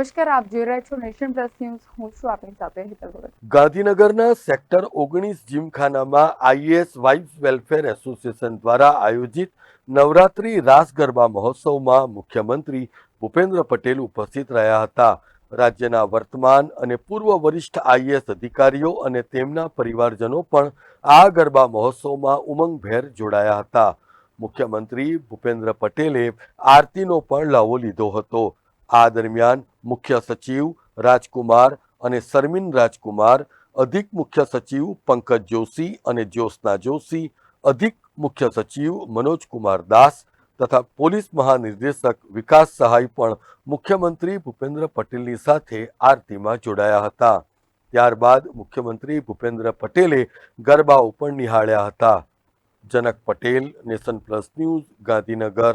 નમસ્કાર, આપ જોઈ રહ્યા છો નેશન પ્લસ ન્યૂઝ. હું છું આપની સાથે હિતલ ભગત. ગાંધીનગરના સેક્ટર ઓગણીસ જીમખાનામાં આઈએસ વાઇફ વેલફેર એસોસિએશન દ્વારા આયોજિત નવરાત્રી રાસ ગરબા મહોત્સવમાં મુખ્યમંત્રી ભૂપેન્દ્ર પટેલ ઉપસ્થિત રહ્યા હતા. રાજ્યના વર્તમાન અને પૂર્વ વરિષ્ઠ આઈએસ અધિકારીઓ અને તેમના પરિવારજનો પણ આ ગરબા મહોત્સવમાં ઉમંગભેર જોડાયા હતા. મુખ્યમંત્રી ભૂપેન્દ્ર પટેલે આરતીનો પણ લાવો લીધો હતો. આ દરમિયાન મુખ્ય સચિવ રાજકુમાર અને શર્મિન રાજકુમાર, અધિક મુખ્ય સચિવ પંકજ જોશી અને જ્યોત્સના જોશી, અધિક મુખ્ય સચિવ મનોજકુમાર દાસ તથા પોલીસ મહાનિર્દેશક વિકાસ સહાય પણ મુખ્યમંત્રી ભૂપેન્દ્ર પટેલની સાથે આરતીમાં જોડાયા હતા. ત્યારબાદ મુખ્યમંત્રી ભૂપેન્દ્ર પટેલે ગરબાઓ પણ નિહાળ્યા હતા. Janak Patel, nation plus news, Gandhinagar.